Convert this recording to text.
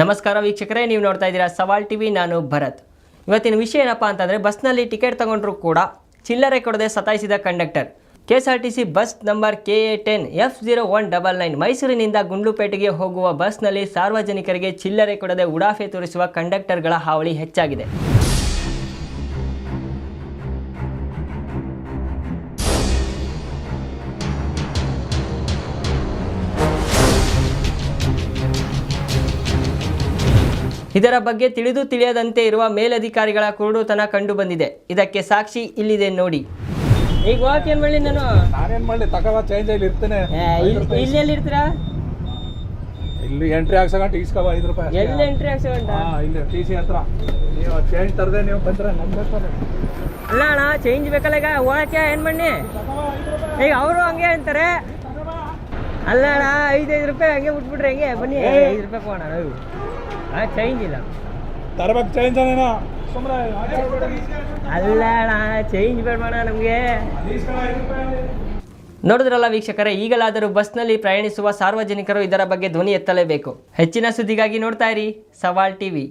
ನಮಸ್ಕಾರ ವೀಕ್ಷಕರೇ, ನೀವು ನೋಡ್ತಾ ಇದ್ದೀರಾ ಸವಾಲ್ ಟಿವಿ, ನಾನು ಭರತ್. ಇವತ್ತಿನ ವಿಷಯ ಏನಪ್ಪ ಅಂತಂದರೆ, ಬಸ್ನಲ್ಲಿ ಟಿಕೆಟ್ ತಗೊಂಡರೂ ಕೂಡ ಚಿಲ್ಲರೆ ಕೊಡದೆ ಸತಾಯಿಸಿದ conductor. K S R T C bus number K A ten F zero one double nine ಮೈಸೂರಿನಿಂದ ಗುಂಡ್ಲುಪೇಟೆಗೆ ಹೋಗುವ ಬಸ್ನಲ್ಲಿ ಸಾರ್ವಜನಿಕರಿಗೆ ಚಿಲ್ಲರೆ ಕೊಡದೆ ಉಡಾಫೆ ತೋರಿಸುವ ಕಂಡಕ್ಟರ್ಗಳ ಹಾವಳಿ ಹೆಚ್ಚಾಗಿದೆ. ಇದರ ಬಗ್ಗೆ ತಿಳಿದು ತಿಳಿಯದಂತೆ ಇರುವ ಮೇಲಧಿಕಾರಿಗಳ ಕುರುಡುತನ ಕಂಡು ಬಂದಿದೆ. ಇದಕ್ಕೆ ಸಾಕ್ಷಿ ಇಲ್ಲಿದೆ ನೋಡಿ. ಈಗ ಹೋಗಕ್ಕೆ ಏನ್ ಮಾಡಿ ನಾನು. ನಾನೇನ್ ಮಾಡ್ಲಿ? ತಗೋ ಚೇಂಜ್ ಅಲ್ಲಿ ಇರ್ತೇನೆ. ಇಲ್ಲಿ ಎಲ್ಲಿ ಇರ್ತೀರಾ? ಇಲ್ಲಿ ಎಂಟ್ರಿ ಹಾಕ್ಸಕಂಟ ಇಸ್ಕವ ಐದು ರೂಪಾಯಿ. ಎಲ್ಲಿ ಎಂಟ್ರಿ ಹಾಕ್ಸೋಣ? ಹಾ ಇಲ್ಲಿ ಟಿ ಸಿ ಹತ್ರ. ನೀವು ಚೇಂಜ್ ತರದೆ ನೀವು ಬಂದ್ರೆ ನಮ್ ಬೇಕಾದ್ರೆ. ಅಲ್ಲ ಅಣ್ಣ ಚೇಂಜ್ ಬೇಕಲ್ಲ ಈಗ. ಹೋಗಕ್ಕೆ ಏನ್ ಮಾಡಿ ಈಗ ಅವರು ಹಂಗೆ ಅಂತಾರೆ. ಅಲ್ಲ ಅಣ್ಣ ಐದೈದು ರೂಪಾಯಿ ಹಂಗೆ ಬಿಟ್ಬಿಟ್ರೆ ಹೆಂಗೆ? ಬನ್ನಿ ಐದು ರೂಪಾಯಿ ಕೊಡೋಣ ಹಾ ಚೇಂಜ್ ಇಲ್ಲ. ತರಬೇಕು ಚೇಂಜ್ ಅಣ್ಣ. ಚೇಂಜ್ ಬೇಡ ನಮಗೆ. ನೋಡಿದ್ರಲ್ಲ ವೀಕ್ಷಕರೇ ಈಗಲಾದರೂ ಬಸ್ನಲ್ಲಿ ಪ್ರಯಾಣಿಸುವ ಸಾರ್ವಜನಿಕರು ಇದರ ಬಗ್ಗೆ ಧ್ವನಿ ಎತ್ತಲೇಬೇಕು. ಹೆಚ್ಚಿನ ಸುದ್ದಿಗಾಗಿ ನೋಡ್ತಾ ಇರಿ ಸವಾಲ್ ಟಿವಿ.